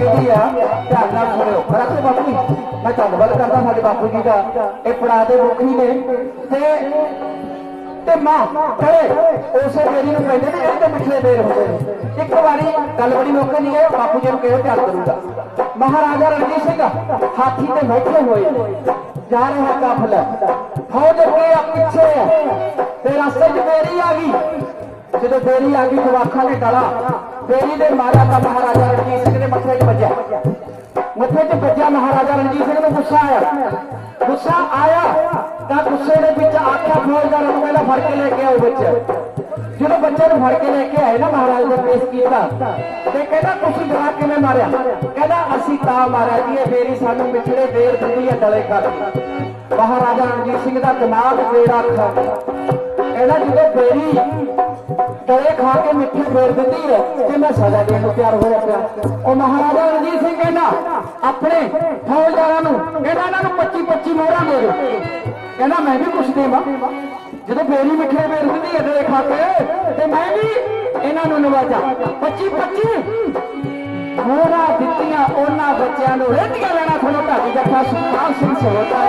ਮੌਕੇ ਆ ਧਿਆਨ ਨਾਲ ਸੁਣਿਓ ਕਰਾਂਗੇ ਬਾਪੂ ਜੀ ਮੈਂ ਧੰਨਵਾਦ ਕਰਦਾ ਸਾਡੇ ਬਾਪੂ ਜੀ ਦਾ ਇਹ ਪੜਾ ਦੇ ਮੁਖੀ ਨੇ ਤੇ ਤੇ ਮਾਂ ਕਰੇ ਉਸੇ ਮੇਰੀ ਨੂੰ ਕਹਿੰਦੇ ਨੇ ਜਿਹੜੇ ਤੇ ਪਿਛਲੇ ਹੁੰਦੇ ਨੇ ਇੱਕ ਵਾਰੀ ਗੱਲ ਬੜੀ ਮੌਕੇ ਦੀ ਹੈ ਬਾਪੂ ਜੀ ਨੂੰ ਕਿਹੋ ਧਿਆਨ ਕਰੂੰਗਾ ਮਹਾਰਾਜਾ ਰਣਜੀਤ ਸਿੰਘ ਹਾਥੀ ਤੇ ਬੈਠੇ ਹੋਏ ਜਾ ਰਿਹਾ ਕਾਫਲਾ ਫੌਜ ਅੱਗੇ ਆ ਪਿੱਛੇ ਆ ਤੇ ਰਸਤੇ 'ਚ ਮੇਰੀ ਆ ਗਈ ਜਦੋਂ ਬੇਰੀ ਆ ਗਈ ਜਵਾਖਾਂ ਨੇ ਡਲਾ ਬੇਰੀ ਦੇ ਮਾਰਿਆ ਤਾਂ ਮਹਾਰਾਜਾ ਰਣਜੀਤ ਸਿੰਘ ਨੇ ਮੱਥੇ 'ਚ ਵੱਜਿਆ। ਮੱਥੇ 'ਚ ਵੱਜਿਆ ਮਹਾਰਾਜਾ ਰਣਜੀਤ ਸਿੰਘ ਨੂੰ ਗੁੱਸਾ ਆਇਆ। ਗੁੱਸਾ ਆਇਆ ਤਾਂ ਗੁੱਸੇ ਦੇ ਵਿੱਚ ਆਖਿਆ, ਫੌਜਦਾਰ ਨੂੰ ਪਹਿਲਾਂ ਫੜ ਕੇ ਲੈ ਕੇ ਆਓ ਬੱਚੇ ਜਦੋਂ ਬੱਚੇ ਨੂੰ ਫੜ ਕੇ ਲੈ ਕੇ ਆਏ ਨਾ ਮਹਾਰਾਜ ਨੇ ਪੇਸ਼ ਕੀਤਾ ਤੇ ਕਹਿੰਦਾ, ਤੁਸੀਂ ਜਵਾਬ ਕਿਵੇਂ ਮਾਰਿਆ? ਕਹਿੰਦਾ, ਅਸੀਂ ਤਾਂ ਮਾਰਿਆ ਜੀ, ਇਹ ਬੇਰੀ ਸਾਨੂੰ ਮਿੱਠੜੇ ਦੇਰ ਦਿੰਦੀ ਹੈ, ਡਲੇ ਖਾਦੀ ਮਹਾਰਾਜਾ ਰਣਜੀਤ ਸਿੰਘ ਦਾ ਦਿਮਾਗ ਜਿਹੜਾ ਖਾ ਕਹਿੰਦਾ ਜਦੋਂ ਬੇਰੀ ਡਲੇ ਖਾ ਕੇ ਮਿੱਠੀ ਫੇਰ ਦਿੰਦੀ ਹੈ ਤੇ ਮੈਂ ਸਜ਼ਾ ਦੇਣ ਨੂੰ ਤਿਆਰ ਹੋਇਆ ਪਿਆ। ਉਹ ਮਹਾਰਾਜਾ ਰਣਜੀਤ ਸਿੰਘ ਕਹਿੰਦਾ, ਆਪਣੇ ਫੌਜਦਾਰਾਂ ਨੂੰ, ਕਹਿੰਦਾ, ਇਹਨਾਂ ਨੂੰ 25 25 ਮੋਹਰਾਂ ਦੇ ਦਿਓ। ਕਹਿੰਦਾ, ਮੈਂ ਵੀ ਕੁਛ ਦੇਵਾਂ। ਜਦੋਂ ਬੇਰੀ ਮਿੱਠੇ ਫੇਰ ਦਿੰਦੀ ਹੈ ਡਲੇ ਖਾ ਕੇ, ਤੇ ਮੈਂ ਵੀ ਇਹਨਾਂ ਨੂੰ ਨਵਾਜਾ। 25 25 ਮੋਹਰਾਂ ਦਿੱਤੀਆਂ, ਉਹਨਾਂ ਬੱਚਿਆਂ ਨੂੰ ਰੇਟੀਆਂ ਲੈਣਾ ਤੁਹਾਨੂੰ ਢਾਡੀ ਦਾ ਸੁਖਪਾਲ ਸਿੰਘ ਸੋਹਤਾ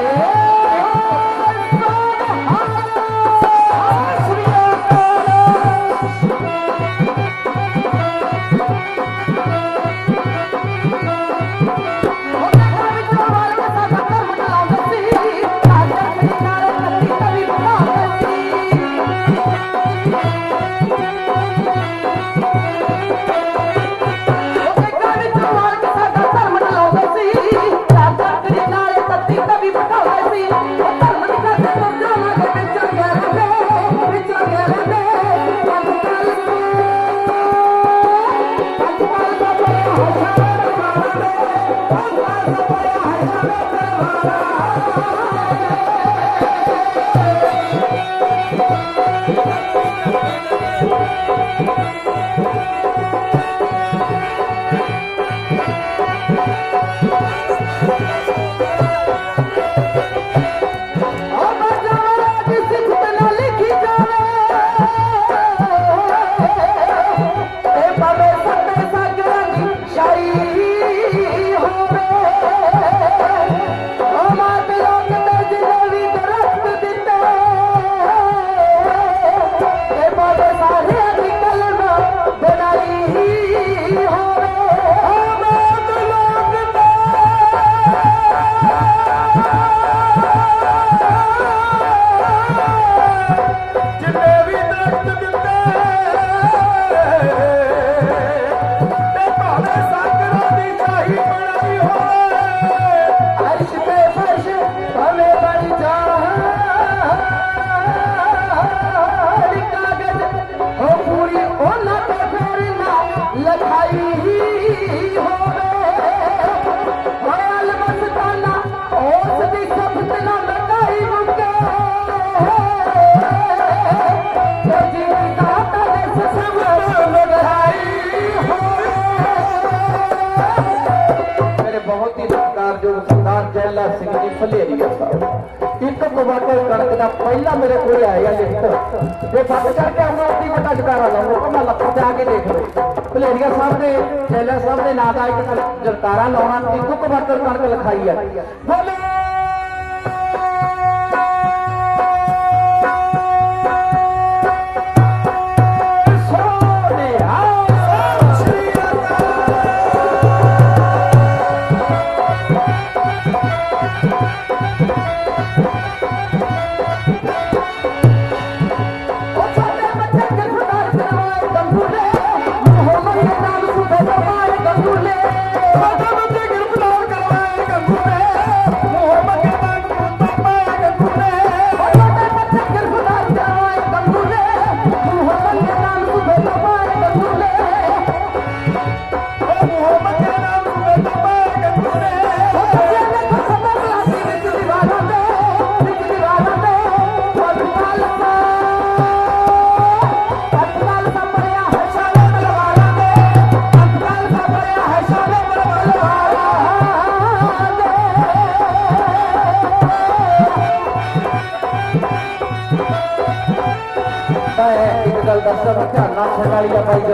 پایا هے نال پرمایا ਸਿੰਘ ਜੀ ਇੱਕ ਕੁਆਟਰ ਕਣਕ ਦਾ ਪਹਿਲਾ ਮੇਰੇ ਕੋਲ ਆਇਆ ਲਿਖਤ ਜੇ ਫੱਟ ਚੜ ਕੇ ਆਉਣਾ ਉਹਦੀ ਵੱਡਾ ਜਕਾਰਾ ਲਾਉਣਾ ਉਹ ਮੈਂ ਲੱਖ ਤੇ ਆ ਕੇ ਦੇਖ ਲਓ ਫਲੇਰੀਆ ਸਾਹਿਬ ਦੇ ਜੈਲਾ ਸਾਹਿਬ ਦੇ ਨਾਂ ਦਾ ਇੱਕ ਜਕਾਰਾ ਲਾਉਣਾ, ਇੱਕ ਕੁਆਟਰ ਕਣਕ ਲਿਖਾਈ ਹੈ ਬੋਲੇ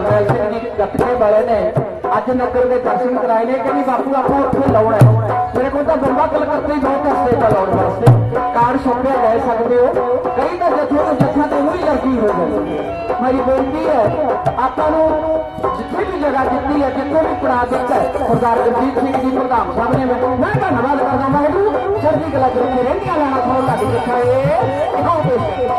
ਵਾਲੀ ਆ ਭਾਈ ਵਾਲੇ ਨੇ ਅੱਜ ਨਗਰ ਦੇ ਦਰਸ਼ਨ ਕਰਾਏ ਨੇ ਕਹਿੰਦੀ ਬਾਪੂ ਆਪਾਂ ਉੱਥੇ ਲਾਉਣਾ ਹੈ ਮੇਰੇ ਕੋਲ ਤਾਂ ਬੰਬਾ ਕਲਕੱਤੇ ਹੀ ਬਹੁਤ ਹਸਤੇ ਦਾ ਲਾਉਣ ਵਾਸਤੇ ਕਾਰਡ ਛੋਪਿਆ ਲੈ ਸਕਦੇ ਹੋ ਕਈ ਤਾਂ ਜੱਥੋਂ ਤੋਂ ਤੇ ਉਹੀ ਲੱਗੀ ਹੋ। ਜਾਂਦੀ ਮੇਰੀ ਬੇਨਤੀ ਹੈ ਆਪਾਂ ਨੂੰ ਜਿੱਥੇ ਵੀ ਜਗ੍ਹਾ ਦਿੱਤੀ ਹੈ ਜਿੱਥੇ ਵੀ ਪੜਾ ਦਿੱਤਾ ਹੈ ਸਰਦਾਰ ਜਗਜੀਤ ਸਿੰਘ ਜੀ ਪ੍ਰਧਾਨ ਸਾਹਿਬ ਨੇ ਮੈਂ ਮੈਂ ਧੰਨਵਾਦ ਕਰਦਾ ਮੈਂ ਇਹਨੂੰ ਚੜ੍ਹਦੀ ਕਲਾ ਚ ਰੱਖੇ ਲੈਣਾ ਥੋੜਾ ਲੱਗ ਦਿੱਤਾ ਏ ਆਓ ਬੇਟੇ